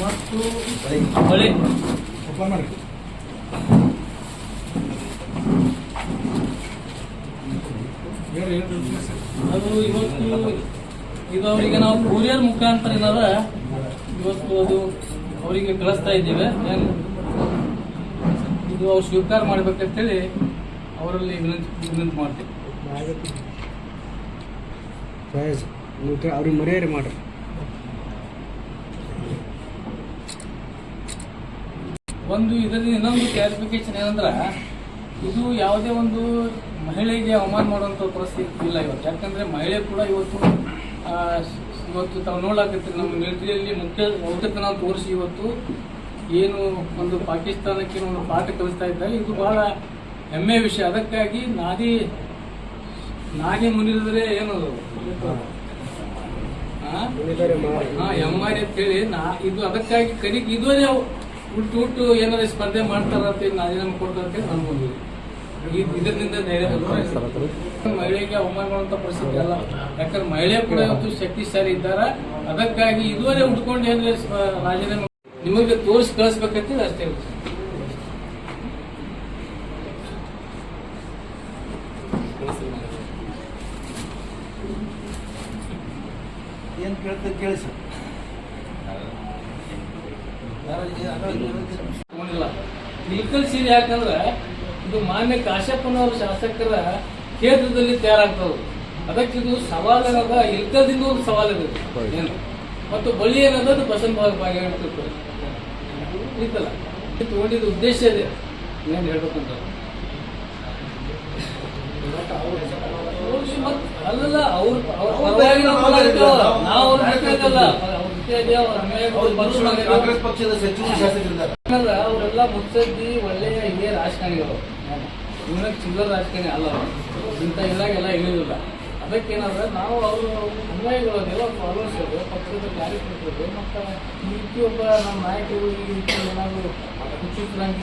ಮತ್ತು ಅದು ಇವತ್ತು ಇದು ಅವರಿಗೆ ನಾವು ಕೊರಿಯರ್ ಮುಖಾಂತರ ಏನಾರ ಇವತ್ತು ಅದು ಅವರಿಗೆ ಕಳಿಸ್ತಾ ಇದ್ದೇವೆ. ಇದು ಅವ್ರು ಸ್ವೀಕಾರ ಮಾಡ್ಬೇಕಂತ ಹೇಳಿ ಅವರಲ್ಲಿ ವಿನಂತಿ ವಿನಂತಿ ಮಾಡ್ತೀವಿ. ಅವ್ರಿಗೆ ಮರ್ಯಾದೆ ಮಾಡ್ರಿ. ಒಂದು ಇದರಲ್ಲಿ ಇನ್ನೊಂದು ಕ್ಲಾರಿಫಿಕೇಶನ್ ಏನಂದ್ರೆ, ಇದು ಯಾವುದೇ ಒಂದು ಮಹಿಳೆಗೆ ಅವಮಾನ ಮಾಡುವಂಥ ಪರಿಸ್ಥಿತಿ ಇಲ್ಲ ಇವತ್ತು. ಯಾಕಂದ್ರೆ ಮಹಿಳೆ ಕೂಡ ಇವತ್ತು ಇವತ್ತು ತಾವು ನೋಡಾಕತ್ತೀರಿ ನಮ್ಮ ಮಿಲಿಟರಿಯಲ್ಲಿ ಮುಖ್ಯ ಔತಕನ ತೋರಿಸಿ ಇವತ್ತು ಏನು ಒಂದು ಪಾಕಿಸ್ತಾನಕ್ಕೆ ಒಂದು ಪಾಠ ಕಲಿಸ್ತಾ ಇದ್ದಾರೆ ಇದು ಬಹಳ ಹೆಮ್ಮೆಯ ವಿಷಯ. ಅದಕ್ಕಾಗಿ ನಾದಿ ನಾಗೆ ಮುನಿದ್ರೆ ಏನದು. ಹಾ ಎಮ್ಮಾರಿ ಅಂತ ಹೇಳಿ ನಾ, ಇದು ಅದಕ್ಕಾಗಿ ಕರಿ ಇದುವರೆ ಹುಟ್ಟು ಹುಟ್ಟು ಏನಾದ್ರು ಸ್ಪರ್ಧೆ ಮಾಡ್ತಾರ ಅಂತ ಹೇಳಿ ರಾಜೀನಾಮೆ ಕೊಡ್ತಾರ ಅನ್ಕೊಂಡಿದ್ವಿ ಇದರಿಂದ ಧೈರ್ಯ. ಮಹಿಳೆಗೆ ಅವಮಾನ ಮಾಡುವಂತ ಪರಿಸ್ಥಿತಿ ಅಲ್ಲ. ಯಾಕಂದ್ರೆ ಮಹಿಳೆ ಕೂಡ ಇವತ್ತು ಶಕ್ತಿಶಾಲಿ ಇದ್ದಾರ? ಅದಕ್ಕಾಗಿ ಇದುವರೆ ಉಟ್ಕೊಂಡು ಏನಾದ್ರೆ ರಾಜೀನಾಮೆ ನಿಮಗೆ ತೋರಿಸಿ ಕಳಿಸ್ಬೇಕಂತ ಅಷ್ಟೇ ಏನ್ ಕೇಳ್ತಾರೆ ಕೇಳಿ ಸರ್. ತಗೊಂಡಿಲ್ಲ ಇಲ್ಕಲ್ ಸೀರೆ ಯಾಕಂದ್ರೆ ಇದು ಮಾನ್ಯ ಕಾಶ್ಯಪ್ಪನವರ ಶಾಸಕರ ಕ್ಷೇತ್ರದಲ್ಲಿ ತಯಾರಾಗ್ತದೆ ಅದಕ್ಕೆ ಇದು ಸವಾಲ್ ಇಲ್ಕಲ್ದಿಂದ ಒಂದು ಸವಾಲ್ ಇದೆ ಏನು ಮತ್ತು ಬಳ್ಳಿ ಏನದ ಬಸನ್ ಭಾಗ ಹೇಳ್ತಿರ್ತಾರೆ ತಗೊಂಡಿದ್ದ ಉದ್ದೇಶ ಇದೆ ಏನು ಹೇಳ್ಬೇಕಂತ ಅಲ್ಲಲ್ಲ ಅವ್ರ. ನಾವು ಅವ್ರ ಕಾಂಗ್ರೆಸ್ ಪಕ್ಷದ ಸಚಿವರು ಶಾಸಕರಿದ್ದಾರೆ. ಅವರೆಲ್ಲ ಮುತ್ಸದ್ದಿ ಒಳ್ಳೆಯ ಹಿರಿಯ ರಾಜಕಾರಣಿಗಳು. ಇವನ ಚಿಲ್ಲರ ರಾಜಕಾರಣಿ ಅಲ್ಲ ಅವ್ರು. ಇಲ್ಲಾಗ ಎಲ್ಲ ಇಳಿದಿಲ್ಲ ಅದಕ್ಕೇನಾದ್ರೆ ನಾವು ಅವರು ಅನ್ವಯಗಳು ಅದೆಲ್ಲ ಫಾಲೋಸೋದು ಪಕ್ಷದ ಕಾರ್ಯಕರ್ತರು. ಮತ್ತು ಈ ರೀತಿ ಒಬ್ಬ ನಮ್ಮ ನಾಯಕರು ಈ ರೀತಿ ಏನಾದರೂ ಹುಚ್ಚುಚ್ಚರಾಗಿ